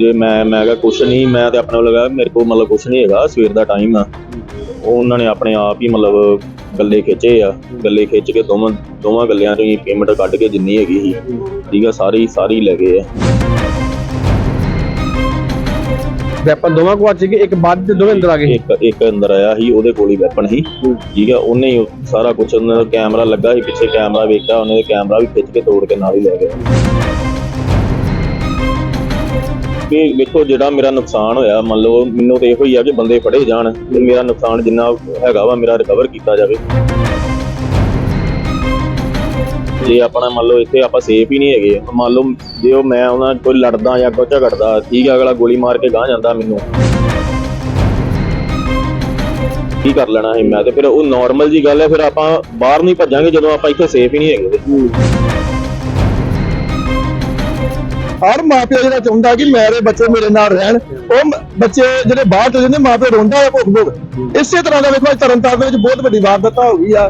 ਜੇ ਮੈਂ ਮੈਂ ਕਿਹਾ ਕੁਛ ਨਹੀਂ ਮੈਂ ਤੇ ਆਪਣੇ ਵੱਲ ਲਗਾ ਮੇਰੇ ਕੋਲ ਮਤਲਬ ਕੁਛ ਨਹੀਂ ਹੈਗਾ ਸਵੇਰ ਦਾ ਟਾਈਮ ਆ। ਉਹ ਉਹਨਾਂ ਨੇ ਆਪਣੇ ਆਪ ਹੀ ਮਤਲਬ ਗੱਲੇ ਖਿੱਚੇ ਆ। ਗੱਲੇ ਖਿੱਚ ਕੇ ਦੋਵਾਂ ਦੋਵਾਂ ਗੱਲਿਆਂ ਤੋਂ ਹੀ ਪੇਮੈਂਟ ਕੱਢ ਕੇ ਜਿੰਨੀ ਹੈਗੀ ਸੀ ਠੀਕ ਆ ਸਾਰੀ ਸਾਰੀ ਲੈ ਗਏ ਆ। ਵੈਪਨ ਦੋਵਾਂ ਕੋਲ ਅੱਜ ਇੱਕ ਬਾਅਦ ਤੇ ਦੋਵੇਂ ਅੰਦਰ ਆ ਗਏ ਇੱਕ ਇੱਕ ਅੰਦਰ ਆਇਆ ਸੀ ਉਹਦੇ ਕੋਲ ਹੀ ਵੈਪਨ ਸੀ ਠੀਕ ਆ ਉਹਨੇ ਹੀ ਸਾਰਾ ਕੁਝ ਉਹਨਾਂ ਦਾ ਕੈਮਰਾ ਲੱਗਾ ਸੀ ਪਿੱਛੇ ਕੈਮਰਾ ਵੇਖਿਆ ਉਹਨੇ ਕੈਮਰਾ ਵੀ ਖਿੱਚ ਕੇ ਤੋੜ ਕੇ ਨਾਲ ਹੀ ਲੈ ਗਿਆ ਵੀ ਵੇਖੋ ਜਿਹੜਾ ਮੇਰਾ ਨੁਕਸਾਨ ਹੋਇਆ, ਮੰਨ ਲਓ ਮੈਨੂੰ ਤੇ ਇਹੋ ਹੀ ਆ ਕਿ ਬੰਦੇ ਫੜੇ ਜਾਣ ਤੇ ਮੇਰਾ ਨੁਕਸਾਨ ਜਿੰਨਾ ਹੈਗਾ ਵਾ, ਮੇਰਾ ਰਿਕਵਰ ਕੀਤਾ ਜਾਵੇ। ਜੇ ਆਪਣਾ ਮੰਨ ਲਓ ਇੱਥੇ ਆਪਾਂ ਸੇਫ ਹੀ ਨਹੀਂ ਹੈਗੇ, ਮੰਨ ਲਓ ਜੇ ਉਹ ਮੈਂ ਉਹਨਾਂ ਨਾਲ ਕੋਈ ਲੜਦਾ ਜਾਂ ਕੋਈ ਝਗੜਦਾ ਠੀਕ ਹੈ ਅਗਲਾ ਗੋਲੀ ਮਾਰ ਕੇ ਗਾਹ ਜਾਂਦਾ ਮੈਨੂੰ। ਕੀ ਕਰ ਲੈਣਾ ਸੀ ਮੈਂ ਤੇ ਫਿਰ ਉਹ ਨਾਰਮਲ ਜੀ ਗੱਲ ਹੈ, ਫਿਰ ਆਪਾਂ ਬਾਹਰ ਨਹੀਂ ਭੱਜਾਂਗੇ ਜਦੋਂ ਆਪਾਂ ਇੱਥੇ ਸੇਫ ਹੀ ਨਹੀਂ ਹੈਗੇ। ਹਰ ਮਾਪਿਓ ਜਿਹੜਾ ਚਾਹੁੰਦਾ ਕਿ ਮੇਰੇ ਬੱਚੇ ਮੇਰੇ ਨਾਲ ਰਹਿਣ, ਉਹ ਬੱਚੇ ਜਿਹੜੇ ਬਾਹਰ ਚਲੇ ਜਾਂਦੇ, ਮਾਪੇ ਰੋਂਦਾ ਹੈ ਭੁੱਖ ਭੁੱਖ। ਇਸੇ ਤਰ੍ਹਾਂ ਦਾ ਵੇਖੋ ਤਰਨਤਾਰਨ ਦੇ ਵਿੱਚ ਬਹੁਤ ਵੱਡੀ ਵਾਰਦਾਤ ਹੋ ਗਈ ਆ।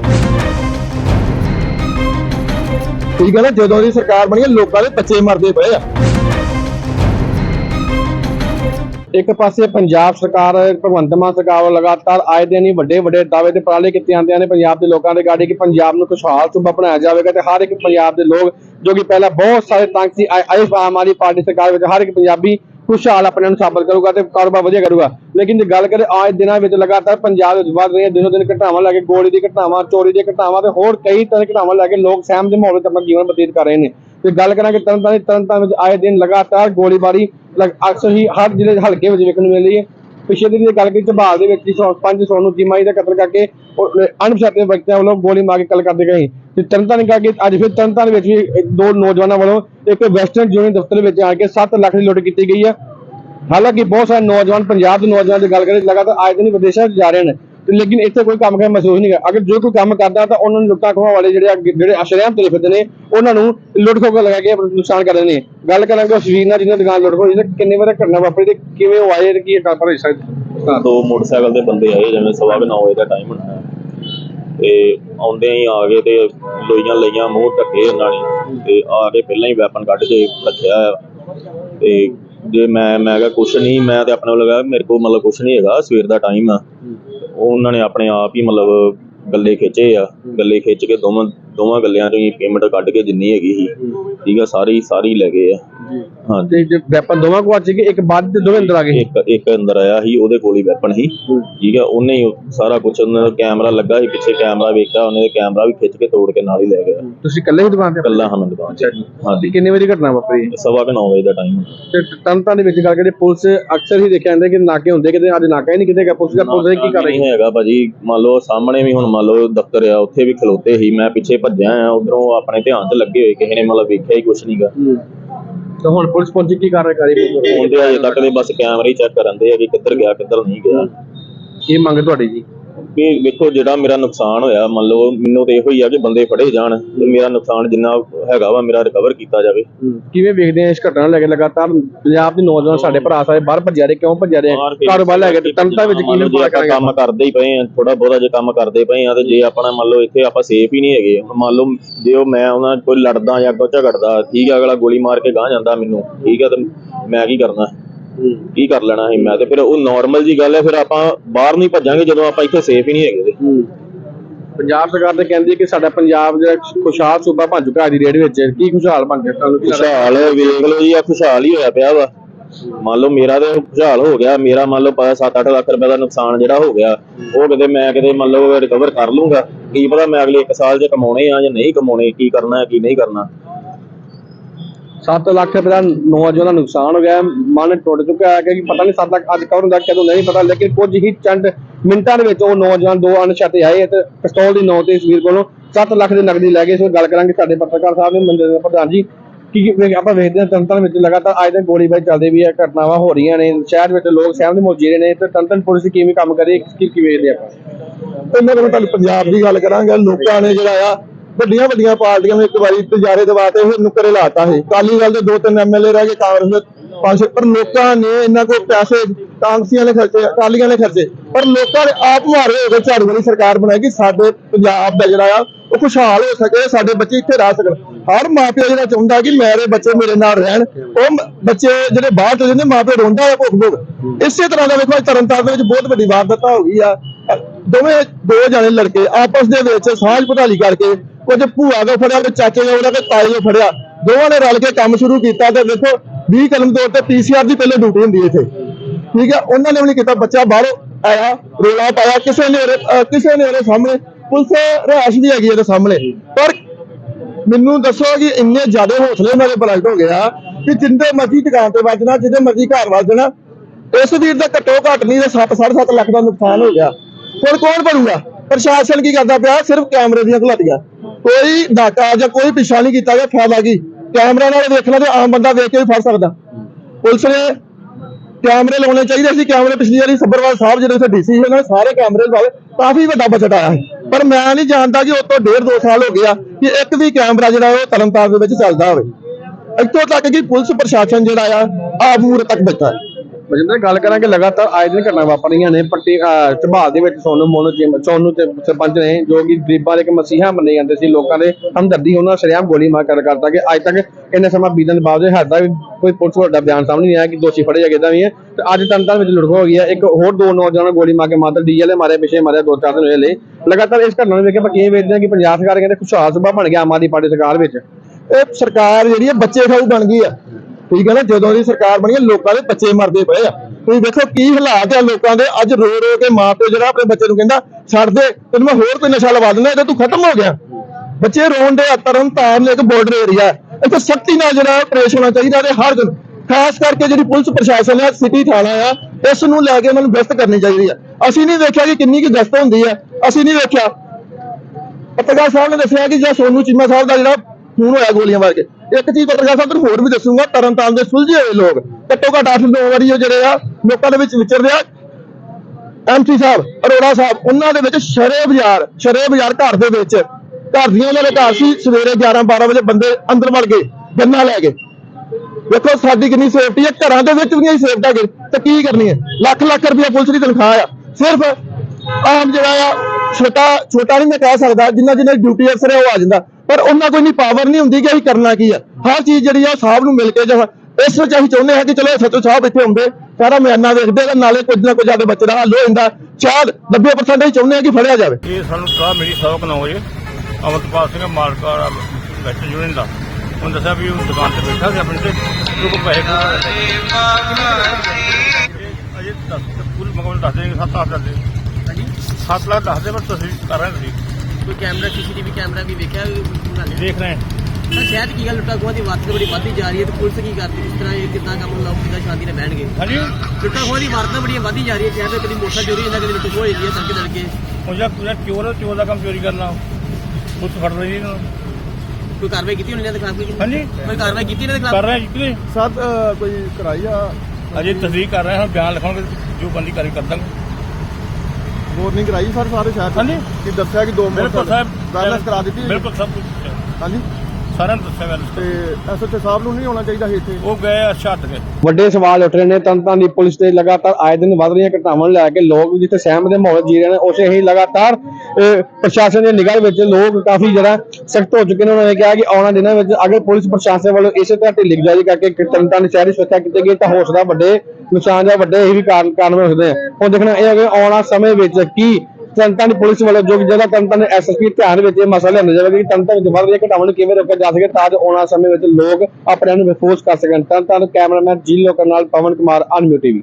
ਠੀਕ ਹੈ ਨਾ, ਜਦੋਂ ਦੀ ਸਰਕਾਰ ਬਣੀ ਹੈ ਲੋਕਾਂ ਦੇ ਬੱਚੇ ਮਰਦੇ ਪਏ ਆ। ਇੱਕ ਪਾਸੇ ਪੰਜਾਬ ਸਰਕਾਰ, ਭਗਵੰਤ ਮਾਨ ਸਰਕਾਰ ਵੱਲੋਂ ਲਗਾਤਾਰ ਆਏ ਦਿਨ ਹੀ ਵੱਡੇ ਵੱਡੇ ਦਾਅਵੇ ਤੇ ਪ੍ਰਾਲੇ ਕੀਤੇ ਜਾਂਦੇ ਨੇ ਪੰਜਾਬ ਦੇ ਲੋਕਾਂ ਦੇ ਗਾੜੀ ਕਿ ਪੰਜਾਬ ਨੂੰ ਖੁਸ਼ਹਾਲ ਸੂਬਾ ਬਣਾਇਆ ਜਾਵੇਗਾ ਤੇ ਹਰ ਇੱਕ ਪੰਜਾਬ ਦੇ ਲੋਕ ਜੋ ਕਿ ਪਹਿਲਾਂ ਬਹੁਤ ਸਾਰੇ ਤੰਗ ਸੀ। ਆਏ ਆਮ ਆਦਮੀ ਪਾਰਟੀ ਸਰਕਾਰ ਵਿੱਚ ਹਰ ਇੱਕ ਪੰਜਾਬੀ ਖੁਸ਼ਹਾਲ ਆਪਣੇ ਨੂੰ ਸਾਬਤ ਕਰੂਗਾ ਤੇ ਕਾਰੋਬਾਰ ਵਧੀਆ ਕਰੂਗਾ। ਲੇਕਿਨ ਜੇ ਗੱਲ ਕਰੇ ਆਏ ਦਿਨਾਂ ਵਿੱਚ ਲਗਾਤਾਰ ਪੰਜਾਬ ਵਿੱਚ ਵੱਧ ਰਹੀਆਂ ਦਿਨੋ ਦਿਨ ਘਟਨਾਵਾਂ ਲੈ ਕੇ ਗੋਲੀ ਦੀ ਘਟਨਾਵਾਂ, ਚੋਰੀ ਦੀ ਘਟਨਾਵਾਂ ਤੇ ਹੋਰ ਕਈ ਤਰ੍ਹਾਂ ਦੀ ਘਟਨਾਵਾਂ ਲੈ ਕੇ ਲੋਕ ਸਹਿਮ ਦੇ ਮਾਹੌਲ ਵਿੱਚ ਆਪਣਾ ਜੀਵਨ ਬਤੀਤ ਕਰ ਰਹੇ ਨੇ। ਤੇ ਗੱਲ ਕਰਾਂਗੇ ਤਰਨਤਾਰਨ ਤਰਨਤਾਰਨ ਵਿੱਚ ਆਏ ਦਿਨ ਲਗਾਤਾਰ ਗੋਲੀਬਾਰੀ ਅਕਸਰ ਹੀ ਹਰ ਜ਼ਿਲ੍ਹੇ ਦੇ ਹਲਕੇ ਵਿੱਚ ਵੇਖਣ ਨੂੰ ਮਿਲ ਰਹੀ ਹੈ। ਪਿਛਲੇ ਦਿਨ ਦੀ ਗੱਲ ਕਰੀ ਝਬਾਲ ਦੇ ਵਿੱਚ ਹੀ ਸੌ- ਪੰਜ ਸੋਨੂੰ ਚੀਮਾਈ ਦਾ ਕਤਲ ਕਰਕੇ ਅਣਪਛਾਤੇ ਵਿਅਕਤੀਆਂ ਵੱਲੋਂ ਗੋਲੀ ਮਾਰ ਕੇ ਕਤਲ ਕਰਦੇ ਗਏ ਤੇ ਤਰਨਤਾਰਨ ਕਰਕੇ ਅੱਜ ਫਿਰ ਤਰਨਤਾਰਨ ਵਿੱਚ ਵੀ ਦੋ ਨੌਜਵਾਨਾਂ ਵੱਲੋਂ ਇੱਕ ਵੈਸਟਰਨ ਯੂਨੀਅਨ ਦਫ਼ਤਰ ਵਿੱਚ ਆ ਕੇ 7 ਲੱਖ ਦੀ ਲੁੱਟ ਕੀਤੀ ਗਈ ਹੈ ਹਾਲਾਂਕਿ ਬਹੁਤ ਸਾਰੇ ਨੌਜਵਾਨ, ਪੰਜਾਬ ਦੇ ਨੌਜਵਾਨ ਦੀ ਗੱਲ ਕਰੇ ਲਗਾਤਾਰ ਆਏ ਦਿਨ ਵਿਦੇਸ਼ਾਂ 'ਚ ਜਾ ਰਹੇ ਨੇ ਤੇ ਲੇਕਿਨ ਇੱਥੇ ਕੋਈ ਕੰਮ ਕਰ ਮਹਿਸੂਸ ਨਹੀਂ ਕਰ ਅਗਰ ਜੋ ਕੋਈ ਕੰਮ ਕਰਦਾ ਤਾਂ ਉਹਨਾਂ ਨੂੰ ਲੁੱਟਾਂ ਖੋਹਾਂ ਵਾਲੇ ਜਿਹੜੇ ਜਿਹੜੇ ਅਸ਼ਰਿਆਮ ਤੁਰੇ ਫਿਰਦੇ ਨੇ, ਉਹਨਾਂ ਨੂੰ ਲੁੱਟ ਖੋਹ ਕੇ ਲਗਾ ਕੇ ਆਪਣਾ ਨੁਕਸਾਨ ਕਰਦੇ ਨੇ। ਗੱਲ ਕਰਾਂਗੇ ਉਸ ਵੀਰ ਨਾਲ ਜਿਹਨਾਂ ਦੁਕਾਨ ਲੁੱਟ ਹੋਈ ਤੇ ਕਿੰਨੇ ਵਾਰ ਘਟਨਾ ਵਾਪਰੀ ਤੇ ਕਿਵੇਂ ਉਹ ਆਏ ਕੀ ਕਰ ਰਹੀ ਦੋ ਮੋਟਰਸਾਈਕਲ ਤੇ ਬੰਦੇ ਆਏ, ਜਿਵੇਂ ਸਵਾ ਕੁ ਵਜੇ ਦਾ ਟਾਈਮ ਹੁੰਦਾ ਤੇ ਆਉਂਦੇ ਹੀ ਆ ਗਏ ਤੇ ਲੋਈਆਂ ਲਈਆਂ ਮੂੰਹ ਢੱਕੇ ਉਹਨਾਂ ਨੇ ਤੇ ਆ ਕੇ ਪਹਿਲਾਂ ਹੀ ਵੈਪਨ ਕੱਢ ਕੇ ਰੱਖਿਆ ਆ। ਤੇ ਜੇ ਮੈਂ ਮੈਂ ਕਿਹਾ ਕੁਛ ਨਹੀਂ, ਮੈਂ ਤੇ ਆਪਣੇ ਵੱਲ ਲਗਾ ਮੇਰੇ ਕੋਲ ਮਤਲਬ ਕੁਛ ਨਹੀਂ ਹੈਗਾ, ਸਵੇਰ ਦਾ ਟਾਈਮ ਆ। ਉਹਨਾਂ ਨੇ ਆਪਣੇ ਆਪ ਹੀ ਮਤਲਬ ਗੱਲੇ ਖਿੱਚੇ ਆ, ਗੱਲੇ ਖਿੱਚ ਕੇ ਦੋਵਾਂ ਦੋਵਾਂ ਗੱਲਿਆਂ ਤੋਂ ਹੀ ਪੇਮੈਂਟ ਕੱਢ ਕੇ ਜਿੰਨੀ ਹੈਗੀ ਸੀ ਠੀਕ ਆ ਸਾਰੀ ਸਾਰੀ ਲੈ ਗਏ ਆ। ਹਾਂ ਤੇ ਜੇ ਵੈਪਨ ਦੋਵਾਂ ਕੋਲ ਅੱਜ ਇੱਕ ਬਾਅਦ ਤੇ ਦੋਵੇਂ ਅੰਦਰ ਆ ਗਏ? ਇੱਕ ਇੱਕ ਅੰਦਰ ਆਇਆ ਸੀ ਉਹਦੇ ਕੋਲ ਹੀ ਵੈਪਨ ਸੀ ਠੀਕ ਆ ਉਹਨੇ ਹੀ ਸਾਰਾ ਕੁਝ ਉਹਨਾਂ ਦਾ ਕੈਮਰਾ ਲੱਗਾ ਸੀ ਪਿੱਛੇ ਕੈਮਰਾ ਵੇਖਿਆ ਉਹਨੇ ਤੇ ਕੈਮਰਾ ਵੀ ਖਿੱਚ ਕੇ ਤੋੜ ਕੇ ਨਾਲ ਹੀ ਲੈ ਗਿਆ। ਤੁਸੀਂ ਇਕੱਲੇ ਹੀ ਦੁਕਾਨ ਤੇ ਕੱਲਾ ਹਾਂ ਦੁਕਾਨ 'ਚ ਹਾਂਜੀ। ਕਿੰਨੇ ਵਜੇ ਘਟਨਾ ਵਾਪਰੀ? ਸਵਾ ਕੁ ਨੌ ਵਜੇ ਦਾ ਟਾਈਮ ਤੇ ਤਨਤਾਂ ਦੇ ਵਿੱਚ ਗੱਲ ਕਰੀਏ ਪੁਲਿਸ ਅਕਸਰ ਹੀ ਦੇਖਿਆ ਜਾਂਦਾ ਕਿ ਨਾਕੇ ਹੁੰਦੇ ਕਿਤੇ ਅੱਜ ਨਾਕਾ ਹੀ ਨਹੀਂ ਕਿਤੇ ਗਿਆ ਪੁਲਿਸ ਦਾ ਪੁਲਿਸ ਕੀ ਕਰ ਰਹੀ ਹੈਗਾ ਭਾਜੀ ਮੰਨ ਲਓ ਸਾਹਮਣੇ ਵੀ ਹੁਣ ਮੰਨ ਲਓ ਦਫ਼ਤਰ ਆ ਉੱਥੇ ਵੀ ਖਲੋਤੇ ਸੀ ਮੈਂ ਪਿੱਛੇ ਭੱਜਿਆ ਆ ਉਧਰੋਂ ਆਪਣੇ ਧਿਆਨ 'ਚ ਲੱਗੇ ਹੋਏ ਕਿਸੇ ਨੇ ਮਤਲਬ ਵੇਖਿਆ ਹੀ ਕੁਛ ਨਹੀਂਗਾ ਤੇ ਹੁਣ ਪੁਲਿਸ ਪਹੁੰਚੀ ਕੀ ਕਰ ਰਹੀ ਹੈ ਹੁਣ ਤੇ ਅਜੇ ਤੱਕ ਦੇ ਬਸ ਕੈਮਰੇ ਹੀ ਚੈੱਕ ਕਰਨ ਦੇ ਆ ਕਿ ਕਿੱਧਰ ਗਿਆ ਕਿੱਧਰ ਨਹੀਂ ਗਿਆ। ਕੀ ਮੰਗ ਤੁਹਾਡੀ ਜੀ? ਵੀ ਵੇਖੋ ਜਿਹੜਾ ਮੇਰਾ ਨੁਕਸਾਨ ਹੋਇਆ ਮੰਨ ਲਓ ਮੈਨੂੰ ਤੇ ਇਹੋ ਹੀ ਆ ਕਿ ਬੰਦੇ ਫੜੇ ਜਾਣ ਤੇ ਮੇਰਾ ਨੁਕਸਾਨ ਜਿੰਨਾ ਹੈਗਾ ਵਾ ਮੇਰਾ ਰਿਕਵਰ ਕੀਤਾ ਜਾਵੇ। ਕਿਵੇਂ ਵੇਖਦੇ ਆ ਇਸ ਘਟਨਾ ਨੂੰ ਲੈ ਕੇ ਲਗਾਤਾਰ? ਪੰਜਾਬ ਦੇ ਨੌਜਵਾਨ ਸਾਡੇ ਭਰਾ ਸਾਰੇ ਬਾਹਰ ਭੱਜਿਆ ਰਹੇ ਕਿਉਂ ਭੱਜਿਆ ਰਹੇ? ਫਿਰ ਕਾਰੋਬਾਰ ਲੈ ਕੇ ਤੇ ਤਨਤਾਂ ਵਿੱਚ ਪਤਾ ਆਪਾਂ ਕਰਾਂਗੇ ਕੰਮ ਕਰਦੇ ਹੀ ਪਏ ਆ ਥੋੜਾ ਬਹੁਤਾ ਜੇ ਕੰਮ ਕਰਦੇ ਪਏ ਆ ਤੇ ਜੇ ਆਪਣਾ ਮੰਨ ਲਓ ਇੱਥੇ ਆਪਾਂ ਸੇਫ ਹੀ ਨਹੀਂ ਹੈਗੇ। ਹੁਣ ਮੰਨ ਲਓ ਜੇ ਉਹ ਮੈਂ ਉਹਨਾਂ ਨਾਲ ਕੋਈ ਲੜਦਾ ਜਾਂ ਕੋਈ ਝਗੜਦਾ ਠੀਕ ਆ ਅਗਲਾ ਗੋਲੀ ਮਾਰ ਕੇ ਗਾਹ ਜਾਂਦਾ ਮੈਨੂੰ ਠੀਕ ਆ ਤੇ ਮੈਂ ਕੀ ਕਰਨਾ? ਕੀ ਕਰ ਲੈਣਾ ਸੀ ਮੈਂ ਤੇ ਫਿਰ ਉਹ ਨਾਰਮਲ ਜੀ ਗੱਲ ਹੈ ਫਿਰ ਆਪਾਂ ਬਾਹਰ ਨਹੀਂ ਭੱਜਾਂਗੇ ਜਦੋਂ ਆਪਾਂ ਇੱਥੇ ਸੇਫ ਹੀ ਨਹੀਂ ਹੈਗੇ ਤੇ। ਪੰਜਾਬ ਸਰਕਾਰ ਤੇ ਕਹਿੰਦੀ ਹੈ ਕਿ ਸਾਡਾ ਪੰਜਾਬ ਜਿਹੜਾ ਖੁਸ਼ਹਾਲ ਸੂਬਾ ਬਣ ਚੁੱਕਾ ਅੱਜ ਦੀ ਡੇਟ ਵਿੱਚ ਕੀ ਖੁਸ਼ਹਾਲ ਬਣ ਗਿਆ ਤੁਹਾਨੂੰ? ਕੀ ਲੱਗਦਾ ਖੁਸ਼ਹਾਲ ਵੇਖ ਲਓ ਜੀ ਆ ਖੁਸ਼ਹਾਲ ਹੀ ਹੋਇਆ ਪਿਆ ਵਾ। ਮੰਨ ਲਓ ਮੇਰਾ ਤੇ ਖੁਸ਼ਹਾਲ ਹੋ ਗਿਆ ਮੇਰਾ ਮੰਨ ਲਓ ਪਤਾ 7-8 ਲੱਖ ਰੁਪਏ ਦਾ ਨੁਕਸਾਨ ਜਿਹੜਾ ਹੋ ਗਿਆ ਉਹ ਕਿਤੇ ਮੈਂ ਕਿਤੇ ਮੰਨ ਲਓ ਰਿਕਵਰ ਕਰ ਲੂੰਗਾ। ਕੀ ਪਤਾ ਮੈਂ ਅਗਲੇ 1 ਸਾਲ 'ਚ ਕਮਾਉਣੇ ਆ ਜਾਂ ਨਹੀਂ ਕਮਾਉਣੇ ਕੀ ਕਰਨਾ ਹੈ ਕੀ ਨਹੀਂ ਕਰਨਾ। 7 ਲੱਖ ਰੁਪਏ ਦਾ ਨੌਜਵਾਨ ਦਾ ਨੁਕਸਾਨ ਹੋ ਗਿਆ ਮਨ ਟੁੱਟ ਚੁੱਕਾ ਹੈ ਕਿ ਪਤਾ ਨਹੀਂ 7 ਲੱਖ ਅੱਜ ਕਵਰ ਹੁੰਦਾ ਕਦੋਂ ਨਹੀਂ ਪਤਾ, ਲੇਕਿਨ ਕੁਝ ਹੀ ਚੰਦ ਮਿੰਟਾਂ ਦੇ ਵਿੱਚ ਉਹ ਨੌਜਵਾਨ ਦੋ ਅਣਛਾਤੇ ਆਏ ਤੇ ਪਿਸਤੌਲ ਦੀ ਨੌ ਤੇ ਇਸ ਵੀਰ ਕੋਲੋਂ 7 ਲੱਖ ਦੀ ਨਕਦੀ ਲੈ ਗਏ। ਇਸ ਗੱਲ ਕਰਾਂਗੇ ਸਾਡੇ ਪੱਤਰਕਾਰ ਸਾਹਿਬ ਨੇ, ਮੰਦਰ ਦੇ ਪ੍ਰਧਾਨ ਜੀ, ਕੀ ਆਪਾਂ ਵੇਖਦੇ ਹਾਂ ਤੰਤਨ ਵਿੱਚ ਲਗਾਤਾਰ ਅੱਜ ਤੱਕ ਗੋਲੀਬਾਰੀ ਚੱਲਦੀ ਵੀ ਹੈ, ਘਟਨਾਵਾਂ ਹੋ ਰਹੀਆਂ ਨੇ, ਸ਼ਹਿਰ ਵਿੱਚ ਲੋਕ ਸਹਿਮ ਦੇ ਮੌਜੂਦ ਨੇ ਤੇ ਤੰਤਨ ਪੁਲਿਸ ਕਿਵੇਂ ਕੰਮ ਕਰੇ ਕੀ ਕੀ ਵੇਖਦੇ ਆਪਾਂ? ਇਹਨਾਂ ਕੋਲ ਤੁਹਾਨੂੰ ਪੰਜਾਬ ਦੀ ਗੱਲ ਕਰਾਂਗੇ। ਲੋਕਾਂ ਨੇ ਜਿਹੜਾ ਆ ਵੱਡੀਆਂ ਵੱਡੀਆਂ ਪਾਰਟੀਆਂ ਨੂੰ ਇੱਕ ਵਾਰੀ ਤਜਾਰੇ ਦਵਾ ਤੇ ਨੁਕਰੇ ਲਾਤਾ ਸੀ। ਕਾਲੀ ਦਲ ਦੇ ਦੋ ਤਿੰਨ ਐਮਐਲਏ ਰਹਿ ਗਏ, ਕਾਂਗਰਸ ਦੇ ਪੰਜ ਪਰ ਲੋਕਾਂ ਨੇ ਇਹਨਾਂ ਕੋਲ ਪੈਸੇ ਕਾਂਗਸੀਆਂ ਨੇ ਖਰਚੇ, ਅਕਾਲੀਆਂ ਨੇ ਖਰਚੇ, ਪਰ ਲੋਕਾਂ ਨੇ ਆਪ ਮਾਰੇ ਹੋ ਕੇ ਝਾੜੂ ਵਾਲੀ ਸਰਕਾਰ ਬਣਾਈ ਕਿ ਸਾਡੇ ਪੰਜਾਬ ਦਾ ਜਿਹੜਾ ਆ, ਉਹ ਖੁਸ਼ਹਾਲ ਹੋ ਸਕੇ, ਸਾਡੇ ਬੱਚੇ ਇੱਥੇ ਰਹਿ ਸਕਣ। ਹਰ ਮਾਪਿਓ ਜਿਹੜਾ ਚਾਹੁੰਦਾ ਕਿ ਮੇਰੇ ਬੱਚੇ ਮੇਰੇ ਨਾਲ ਰਹਿਣ, ਉਹ ਬੱਚੇ ਜਿਹੜੇ ਬਾਹਰ ਚਲੇ ਜਾਂਦੇ, ਮਾਪਿਓ ਰੋਂਦਾ ਹੈ ਭੁੱਖ ਭੁੱਖ। ਇਸੇ ਤਰ੍ਹਾਂ ਦਾ ਵੇਖੋ, ਅੱਜ ਤਰਨਤਾਰਨ ਦੇ ਵਿੱਚ ਬਹੁਤ ਵੱਡੀ ਵਾਰਦਾਤ ਹੋ ਗਈ ਆ। ਦੋਵੇਂ, ਦੋ ਜਣੇ ਲੜਕੇ ਆਪਸ ਦੇ ਵਿੱਚ ਸਾਂਝ ਪਧਾਲੀ ਕਰਕੇ ਕੁਝ ਭੂਆ ਦਾ ਫੜਿਆ ਤੇ ਚਾਚੇ ਦਾ ਉਹਦਾ ਤੇ ਤਾਏ ਦਾ ਫੜਿਆ, ਦੋਵਾਂ ਨੇ ਰਲ ਕੇ ਕੰਮ ਸ਼ੁਰੂ ਕੀਤਾ ਤੇ ਵੇਖੋ 20 ਕਲਮ ਤੌਰ ਤੇ ਪੀਸੀਆਰ ਦੀ ਪਹਿਲੇ ਡਿਊਟੀ ਹੁੰਦੀ ਇੱਥੇ। ਠੀਕ ਹੈ, ਉਹਨਾਂ ਨੇ ਵੀ ਨਹੀਂ ਕੀਤਾ, ਬੱਚਾ ਬਾਹਰੋਂ ਆਇਆ ਰੋਲਾ ਪਾਇਆ ਕਿਸੇ ਨੇ ਉਹਦੇ ਅਹ ਕਿਸੇ ਨੇ ਉਹਦੇ ਸਾਹਮਣੇ, ਪੁਲਿਸ ਰਿਹਾਇਸ਼ ਵੀ ਹੈਗੀ ਉਹਦੇ ਸਾਹਮਣੇ। ਪਰ ਮੈਨੂੰ ਦੱਸੋ ਕਿ ਇੰਨੇ ਜ਼ਿਆਦਾ ਹੌਸਲੇ ਮੇਰੇ ਬਲੱਡ ਹੋ ਗਿਆ ਕਿ ਜਿੰਦੇ ਮਰਜ਼ੀ ਦੁਕਾਨ ਤੇ ਵੱਜਣਾ, ਜਿੰਦੇ ਮਰਜ਼ੀ ਘਰ ਵੱਜਣਾ, ਇਸ ਵੀਰ ਦਾ ਘੱਟੋ ਘੱਟ ਨਹੀਂ ਤੇ 7 7.5 ਲੱਖ ਦਾ ਨੁਕਸਾਨ ਹੋ ਗਿਆ। ਹੁਣ ਕੌਣ ਭਰੂਗਾ ਪ੍ਰਸ਼ਾਸਨ ਕੀ ਕਰਦਾ ਪਿਆ? ਸਿਰਫ ਕੈਮਰੇ ਦੀਆਂ ਘੁਲਾਟੀਆਂ। ਕੋਈ ਡਾਟਾ ਜਾਂ ਕੋਈ ਪਿੱਛਾ ਨਹੀਂ ਕੀਤਾ ਗਿਆ, ਫਾਇਦਾ ਕੀ? ਕੈਮਰਾ ਨਾਲ ਦੇਖਣਾ ਤੇ ਆਮ ਬੰਦਾ ਦੇਖ ਕੇ ਵੀ ਫੜ ਸਕਦਾ। ਪੁਲਿਸ ਨੇ ਕੈਮਰੇ ਲਾਉਣੇ ਚਾਹੀਦੇ ਸੀ, ਕੈਮਰੇ ਪਿਛਲੀ ਵਾਰੀ ਸੱਬਰਵਾਲ ਸਾਹਿਬ ਜਿਹੜੇ ਉੱਥੇ ਡੀਸੀ ਸੀ, ਉਹਨਾਂ ਨੇ ਸਾਰੇ ਕੈਮਰੇ ਲਵਾਏ ਕਾਫੀ ਵੱਡਾ ਬਜਟ ਆਇਆ ਹੈ ਪਰ ਮੈਂ ਨਹੀਂ ਜਾਣਦਾ ਕਿ ਉਹ ਤੋਂ ਡੇਢ ਦੋ ਸਾਲ ਹੋ ਗਿਆ ਕਿ ਇੱਕ ਵੀ ਕੈਮਰਾ ਜਿਹੜਾ ਉਹ ਤਰਨਤਾਰਨ ਦੇ ਵਿੱਚ ਚੱਲਦਾ ਹੋਵੇ। ਇੱਥੋਂ ਤੱਕ ਕਿ ਪੁਲਿਸ ਪ੍ਰਸ਼ਾਸਨ ਜਿਹੜਾ ਆ ਆਪ ਮੂਰੇ ਤੱਕ ਬੈਠਾ ਹੈ। ਬਜਿੰਦਰ ਗੱਲ ਕਰਾਂਗੇ ਲਗਾਤਾਰ, ਆਏ ਦਿਨ ਘਟਨਾ ਵਾਪਰ ਰਹੀਆਂ ਨੇ, ਪੱਟੀ ਝਬਾਲ ਦੇ ਵਿੱਚ ਸੋਨੂ ਮੋਨੂ ਜੀ, ਸੋਨੂ ਤੇ ਸਰਪੰਚ ਨੇ, ਜੋ ਕਿ ਗਰੀਬਾਂ ਦੇ ਇੱਕ ਮਸੀਹਾ ਮੰਨੇ ਜਾਂਦੇ ਸੀ, ਲੋਕਾਂ ਦੇ ਹਮਦਰਦੀ, ਉਹਨਾਂ ਸ਼ਰਿਆਮ ਗੋਲੀ ਮਾਰ ਕਰ ਕਰਤਾ ਕਿ ਅੱਜ ਤੱਕ ਇੰਨੇ ਸਮਾਂ ਬੀਤਣ ਦੇ ਬਾਵਜੂਦ ਹੱਦ ਦਾ ਕੋਈ ਪੁਲਿਸ ਵੱਡਾ ਬਿਆਨ ਸਾਹਮਣੇ ਨਹੀਂ ਆਇਆ ਕਿ ਦੋਸ਼ੀ ਫੜੇ ਜਾਗੇ ਤਾਂ ਵੀ ਹੈ। ਤੇ ਅੱਜ ਤੰਤਰ ਵਿੱਚ ਲੁੜਕ ਹੋ ਗਈ ਹੈ, ਇੱਕ ਹੋਰ ਦੋ ਨੌਜਵਾਨਾਂ ਗੋਲੀ ਮਾਰ ਕੇ ਮਾਤਾ ਡੀਐਲਏ ਮਾਰੇ ਪਿੱਛੇ ਮਾਰੇ ਦੋ ਚਾਰ ਦਿਨ ਹੋਏ ਲਈ ਲਗਾਤਾਰ ਇਸ ਘਟਨਾ ਨੂੰ ਵੇਖ ਕੇ ਆਪਾਂ ਕਿਵੇਂ ਵੇਖਦੇ ਹਾਂ ਕਿ ਪੰਜਾਬ ਸਰਕਾਰ ਕਹਿੰਦੇ ਖੁਸ਼ਹਾਲ ਸੁਭਾ ਬਣ ਗਿਆ ਆਮ ਆਦਮੀ ਪਾਰਟੀ ਸਰਕਾਰ ਵਿੱਚ। ਇਹ ਸਰਕਾਰ ਜਿਹੜੀ ਹੈ ਬੱਚੇ ਖਾਊ ਬਣ ਗਈ ਆ ਠੀਕ ਹੈ ਨਾ? ਜਦੋਂ ਦੀ ਸਰਕਾਰ ਬਣੀ ਹੈ ਲੋਕਾਂ ਦੇ ਬੱਚੇ ਮਰਦੇ ਪਏ ਆ। ਤੁਸੀਂ ਦੇਖੋ ਕੀ ਹਾਲਾਤ ਆ ਲੋਕਾਂ ਦੇ। ਅੱਜ ਰੋ ਰੋ ਕੇ ਮਾਂ ਪਿਓ ਜਿਹੜਾ ਆਪਣੇ ਬੱਚੇ ਨੂੰ ਕਹਿੰਦਾ, ਛੱਡ ਦੇ, ਤੈਨੂੰ ਮੈਂ ਹੋਰ ਕੋਈ ਨਸ਼ਾ ਲਵਾ ਦਿੰਦਾ ਇਹਦਾ ਤੂੰ ਖਤਮ ਹੋ ਗਿਆ। ਬੱਚੇ ਰੋਣ ਦੇ ਤਰਨ ਤਾਰਨ ਇੱਕ ਬਾਰਡਰ ਏਰੀਆ ਇੱਥੇ ਸਖਤੀ ਨਾਲ ਜਿਹੜਾ ਪ੍ਰੇਸ਼ ਹੋਣਾ ਚਾਹੀਦਾ ਤੇ ਹਰ ਖਾਸ ਕਰਕੇ ਜਿਹੜੀ ਪੁਲਿਸ ਪ੍ਰਸ਼ਾਸਨ ਹੈ ਸਿਟੀ ਥਾਣਾ ਆ, ਇਸ ਨੂੰ ਲੈ ਕੇ ਉਹਨਾਂ ਨੂੰ ਗਸ਼ਤ ਕਰਨੀ ਚਾਹੀਦੀ ਆ। ਅਸੀਂ ਨਹੀਂ ਵੇਖਿਆ ਕਿ ਕਿੰਨੀ ਕੁ ਗਸ਼ਤ ਹੁੰਦੀ ਆ। ਅਸੀਂ ਨਹੀਂ ਵੇਖਿਆ ਪੱਤਰਕਾਰ ਸਾਹਿਬ ਨੇ ਦੱਸਿਆ ਕਿ ਜੇ ਸੋਨੂ ਚੀਮਾ ਸਾਹਿਬ ਦਾ ਜਿਹੜਾ ਖੂਨ ਹੋਇਆ ਗੋਲੀਆਂ ਮਾਰ ਕੇ ਇੱਕ ਚੀਜ਼ ਪੱਤਰਕਾਰ ਸਾਹਿਬ ਤੁਹਾਨੂੰ ਹੋਰ ਵੀ ਦੱਸੂਗਾ, ਤਰਨਤਾਰਨ ਦੇ ਸੁਲਝੇ ਹੋਏ ਲੋਕ, ਘੱਟੋ ਘੱਟ 8-9 ਵਾਰੀ ਉਹ ਜਿਹੜੇ ਆ, ਲੋਕਾਂ ਦੇ ਵਿੱਚ ਵਿਚਰਦੇ ਆ। ਐਮਪੀ ਸਾਹਿਬ, ਅਰੋੜਾ ਸਾਹਿਬ, ਉਹਨਾਂ ਦੇ ਵਿੱਚ ਸ਼ਰੇ ਬਾਜ਼ਾਰ ਸ਼ਰੇ ਬਾਜ਼ਾਰ ਘਰ ਦੇ ਵਿੱਚ, ਘਰ ਦੀਆਂ ਉਹਨਾਂ ਦੇ ਘਰ ਸੀ, ਸਵੇਰੇ 11-12 ਵਜੇ ਬੰਦੇ ਅੰਦਰ ਵੜ ਗਏ, ਗੰਨਾ ਲੈ ਗਏ। ਵੇਖੋ ਸਾਡੀ ਕਿੰਨੀ ਸੇਫਟੀ ਹੈ ਘਰਾਂ ਦੇ ਵਿੱਚ ਵੀ ਨਹੀਂ ਸੇਫਟ ਹੈਗੇ, ਤੇ ਕੀ ਕਰਨੀ ਹੈ? ਲੱਖ ਲੱਖ ਰੁਪਏ ਪੁਲਿਸ ਦੀ ਤਨਖਾਹ ਆ। ਸਿਰਫ ਆਮ ਜਿਹੜਾ ਆ, ਛੋਟਾ ਛੋਟਾ ਨਹੀਂ ਮੈਂ ਕਹਿ ਸਕਦਾ, ਜਿੰਨਾ ਜਿੰਨਾ ਡਿਊਟੀ ਅਫਸਰ ਹੈ ਉਹ ਆ ਜਾਂਦਾ। ਪਰ ਉਹਨਾਂ ਕੋਈ ਨਹੀਂ ਪਾਵਰ ਨਹੀਂ ਹੁੰਦੀ ਕਿ ਅਸੀਂ ਕਰਨਾ ਕੀ ਆ। ਹਰ ਚੀਜ਼ ਜਿਹੜੀ ਆ ਸਾਹਿਬ ਨੂੰ ਮਿਲ ਕੇ ਜਾਂ ਇਸ ਵਿੱਚ ਅਸੀਂ ਚਾਹੁੰਦੇ ਹਾਂ ਕਿ ਚਲੋ ਸੱਚੋ ਸਾਹਿਬ ਇੱਥੇ ਹੁੰਦੇ ਸਾਰਾ ਮਿਆਨਾ ਦੇਖਦੇ ਤੇ ਨਾਲੇ ਕੁਝ ਨਾ ਕੁਝ ਸਾਡੇ ਬੱਚੇ ਦਾ ਹੱਲ ਹੋ ਜਾਂਦਾ। ਚਾਹ 90% ਅਸੀਂ ਚਾਹੁੰਦੇ ਹਾਂ ਕਿ ਫੜਿਆ ਜਾਵੇ। ਇਹ ਸਾਨੂੰ ਸਲਾਹ ਮਿਲੀ ਸੌਕ ਨੌ ਵਜੇ ਅਮਰਪਾਲ ਸਿੰਘ ਮਾਲਕਾ ਬੈਠੇ ਯੂਨੀਅਨ ਦਾ। ਉਹਨੇ ਦੱਸਿਆ ਵੀ ਉਹ ਦੁਕਾਨ ਤੇ ਬੈਠਾ ਸੀ ਆਪਣੇ ਤੇ ਉਹ ਕੋਲ ਪੈਸੇ ਅਜੇ ਦੱਸ ਪੂਰੀ ਮਗਵਲ ਦੱਸ ਦੇਗੇ 7 8 ਦੱਸ ਦੇ। ਹਾਂਜੀ। 7 ਲੱਖ ਦੱਸ ਦੇ ਪਰ ਤੁਸੀਂ ਕਰ ਰਹੇ ਸੀ ਕੋਈ ਕੈਮਰਾ ਸੀਸੀਟੀਵੀ ਕੈਮਰਾ ਵੀ ਵੇਖਿਆ ਬਣਾ ਲਿਆ? ਦੇਖ ਰਹੇ ਹਾਂ। ਸਰ ਸ਼ਾਇਦ ਕੀ ਗੱਲ ਲੁੱਟਾ ਖੋਹਾਂ ਦੀ ਵਾਰਤ ਬੜੀ ਵੱਧਦੀ ਜਾ ਰਹੀ ਹੈ ਤੇ ਪੁਲਿਸ ਕੀ ਕਰਦੀ? ਇਸ ਤਰ੍ਹਾਂ ਇਹ ਕਿੱਦਾਂ ਕੰਮ ਲੋਕ ਕਿੱਦਾਂ ਸ਼ਾਂਤੀ ਨਾਲ ਬਹਿਣਗੇ? ਹਾਂਜੀ। ਲੁੱਟਾ ਖੋਹਾਂ ਦੀ ਵਾਰਤ ਬੜੀ ਵੱਧਦੀ ਜਾ ਰਹੀ ਹੈ ਸ਼ਾਇਦ ਕਦੀ ਮੋਟਰ ਚੋਰੀ ਹੁੰਦਾ ਕਦੀ ਲੁੱਟ ਖੋਹ ਜਾਂਦੀ ਹੈ ਤੜਕੇ ਤੜਕੇ। ਉਹ ਜਿਹੜਾ ਪੂਰਾ ਚੋਰ ਚੋਰ ਦਾ ਕੰਮ ਚੋਰੀ ਕਰਨਾ। ਪੁਲਿਸ ਫੜ ਰਹੀ ਇਹਨਾਂ ਨੂੰ ਕੋਈ ਕਾਰਵਾਈ ਕੀਤੀ ਉਹਨਾਂ ਨੇ ਖਿਲਾਫ ਕੋਈ? ਹਾਂਜੀ। ਕੋਈ ਕਾਰਵਾਈ ਕੀਤੀ ਇਹਨਾਂ ਦੇ ਕਰ ਖਿਲਾਫ ਰਹੇ ਹਾਂ ਜੀ ਸਰ ਕੋਈ ਕਰਾਈ ਆ? ਅਜੇ ਤਸਦੀਕ ਕਰ ਰਹੇ ਹਾਂ ਬਿਆਨ ਲਿਖਾਂਗੇ ਜੋ ਬੰਦੀ ਕਰੀ ਕਰ ਦਾਂਗੇ ਵਾਰਨਿੰਗ ਕਰਾਈ ਸਰ ਸਾਰੇ ਸ਼ਹਿਰ ਹਾਂਜੀ। ਕਿ ਦੱਸਿਆ ਕਿ ਦੋ ਬਿਲਕੁਲ ਸਾਹਿਬ ਵਾਇਰਲੈਸ ਕਰਾ ਦਿੱਤੀ ਬਿਲਕੁਲ ਸਭ ਕੁਝ ਹਾਂਜੀ। ਸਾਰਿਆਂ ਨੂੰ ਦੱਸਿਆ ਗੱਲ ਤੇ ਐਸਐਚਓ ਸਾਹਿਬ ਨੂੰ ਨਹੀਂ ਆਉਣਾ ਚਾਹੀਦਾ ਸੀ ਇੱਥੇ? ਉਹ ਗਏ ਅੱਛਾ ਹੱਟ ਗਏ ਵੱਡੇ ਸਵਾਲ ਉੱਠ ਰਹੇ ਨੇ ਤੰਤਾਂ ਦੀ ਪੁਲਿਸ ਤੇ ਲਗਾਤਾਰ ਆਏ ਦਿਨ ਵੱਧ ਰਹੀਆਂ ਘਟਨਾਵਾਂ ਨੂੰ ਲੈ ਕੇ ਲੋਕ ਜਿੱਥੇ ਸਹਿਮ ਦੇ ਮਾਹੌਲ ਜੀ ਰਹੇ ਨੇ ਉਸੇ ਹੀ ਲਗਾਤਾਰ ਅਹ, ਪ੍ਰਸ਼ਾਸਨ ਦੀ ਨਿਗਾਹ ਵਿੱਚ ਲੋਕ ਕਾਫੀ ਜ਼ਿਆਦਾ ਸਖਤ ਹੋ ਚੁੱਕੇ ਨੇ ਉਹਨਾਂ ਨੇ ਕਿਹਾ ਕਿ ਆਉਣਾ ਦਿਨਾਂ ਵਿੱਚ ਅਗਰ ਪੁਲਿਸ ਪ੍ਰਸ਼ਾਸਨ ਵੱਲੋਂ ਇਸੇ ਤਰ੍ਹਾਂ ਢਿੱਲੀ ਜਾਰੀ ਕਰਕੇ ਤੰਤਾਂ ਦੀ ਸ਼ਹਿਰੀ ਸੁਰੱਖਿਆ ਕੀਤੀ ਗਈ ਤਾਂ ਹੋ ਸਕਦਾ ਵੱਡੇ ਨੁਕਸਾਨ ਜਾਂ ਵੱਡੇ ਇਹ ਵੀ ਕਾਰਨ ਕਾਰਨ ਹੋ ਸਕਦੇ ਆ। ਹੁਣ ਦੇਖਣਾ ਇਹ ਹੈ ਕਿ ਆਉਣਾ ਸਮੇਂ ਵਿੱਚ ਕੀ ਤੰਤਾਂ ਦੀ ਪੁਲਿਸ ਵੱਲੋਂ ਜੋ ਕਿ ਜਿਹੜਾ ਤੰਤਾਂ ਦੇ ਐਸਐਸਪੀ ਧਿਆਨ ਵਿੱਚ ਇਹ ਮਸਲਾ ਲਿਆਂਦਾ ਜਾਵੇਗਾ ਕਿ ਤੰਤਾਂ ਵਿੱਚ ਵੱਧ ਰਹੀਆਂ ਘਟਨਾਵਾਂ ਨੂੰ ਕਿਵੇਂ ਰੋਕਿਆ ਜਾ ਸਕੇ ਤਾਂ ਜੋ ਆਉਣਾ ਸਮੇਂ ਵਿੱਚ ਲੋਕ ਆਪਣੇ ਆਪ ਨੂੰ ਮਹਿਫੂਜ਼ ਕਰ ਸਕਣ। ਤੰਤਾਂ ਕੈਮਰਾਮੈਨ ਜੀ ਲੋਕਾਂ ਨਾਲ ਪਵਨ ਕੁਮਾਰ, ਅਨਮਿਊ ਟੀਵੀ।